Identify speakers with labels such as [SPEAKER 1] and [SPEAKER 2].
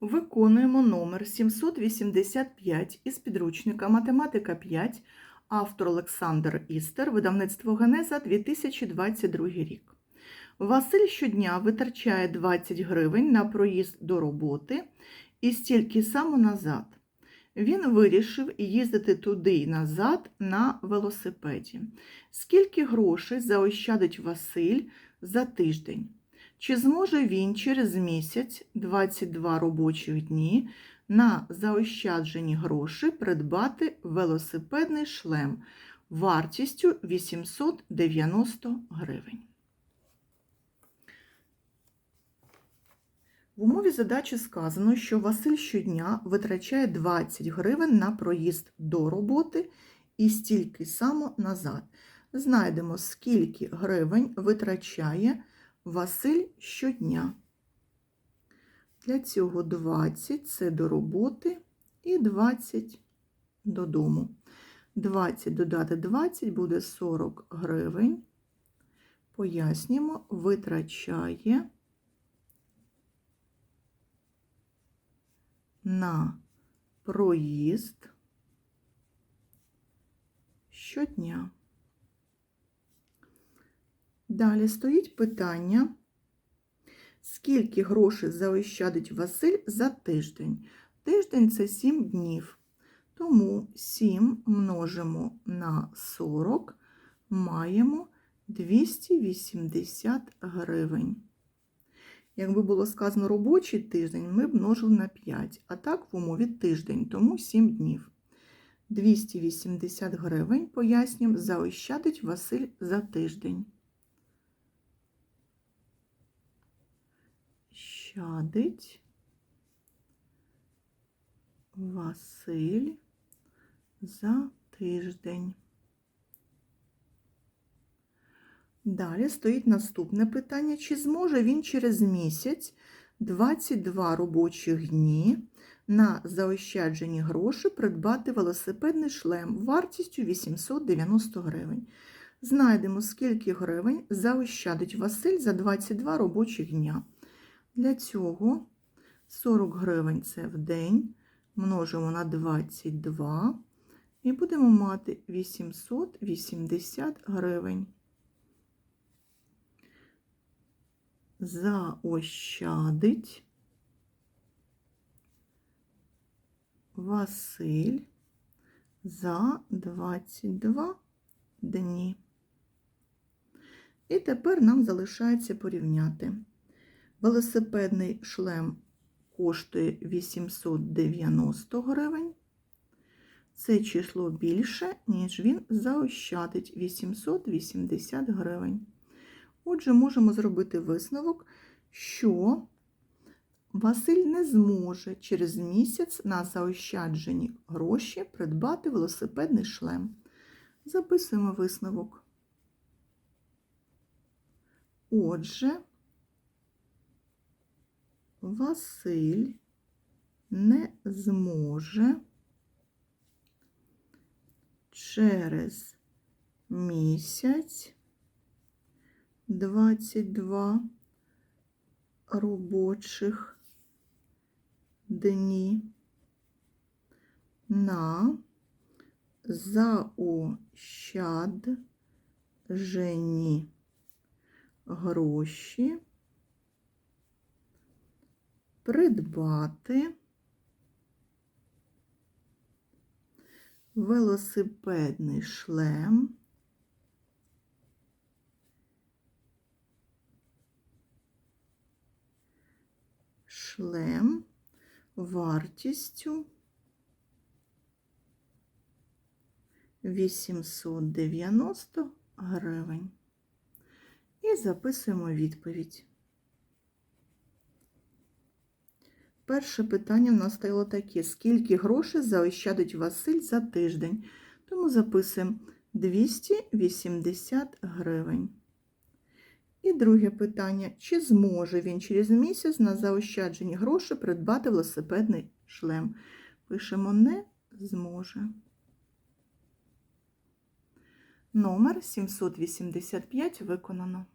[SPEAKER 1] Виконуємо номер 785 із підручника Математика 5, автор Олександр Істер, видавництво Генеза 2022 рік. Василь щодня витрачає 20 гривень на проїзд до роботи і стільки само назад. Він вирішив їздити туди й назад на велосипеді. Скільки грошей заощадить Василь за тиждень? Чи зможе він через місяць 22 робочих дні на заощаджені гроші придбати велосипедний шлем вартістю 890 гривень? В умові задачі сказано, що Василь щодня витрачає 20 гривень на проїзд до роботи і стільки само назад. Знайдемо, скільки гривень витрачає Василь щодня. Для цього 20 це до роботи і 20 додому. 20 додати 20 буде 40 гривень. Пояснюємо, витрачає на проїзд щодня. Далі стоїть питання, скільки грошей заощадить Василь за тиждень. Тиждень це 7 днів. Тому 7 множимо на 40, маємо 280 гривень. Якби було сказано робочий тиждень, ми б множили на 5, а так в умові тиждень, тому 7 днів. 280 гривень, пояснюємо, заощадить Василь за тиждень. Щадить Василь за тиждень. Далі стоїть наступне питання, чи зможе він через місяць 22 робочих дні на заощаджені гроші придбати велосипедний шлем вартістю 890 гривень. Знайдемо, скільки гривень заощадить Василь за 22 робочих дня. Для цього 40 гривень це в день, множимо на 22 і будемо мати 880 гривень. Заощадить Василь за 22 дні. І тепер нам залишається порівняти. Велосипедний шлем коштує 890 гривень. Це число більше, ніж він заощадить 880 гривень. Отже, можемо зробити висновок, що Василь не зможе через місяць на заощаджені гроші придбати велосипедний шлем. Записуємо висновок. Отже, Василь не зможе через місяць 22 робочих дні на заощаджені гроші придбати велосипедний шлем шлем вартістю 890 гривень. І записуємо відповідь. Перше питання в нас стояло таке: скільки грошей заощадить Василь за тиждень? Тому записуємо 280 гривень. І друге питання: чи зможе він через місяць на заощаджені гроші придбати велосипедний шлем? Пишемо не зможе. Номер 785 виконано.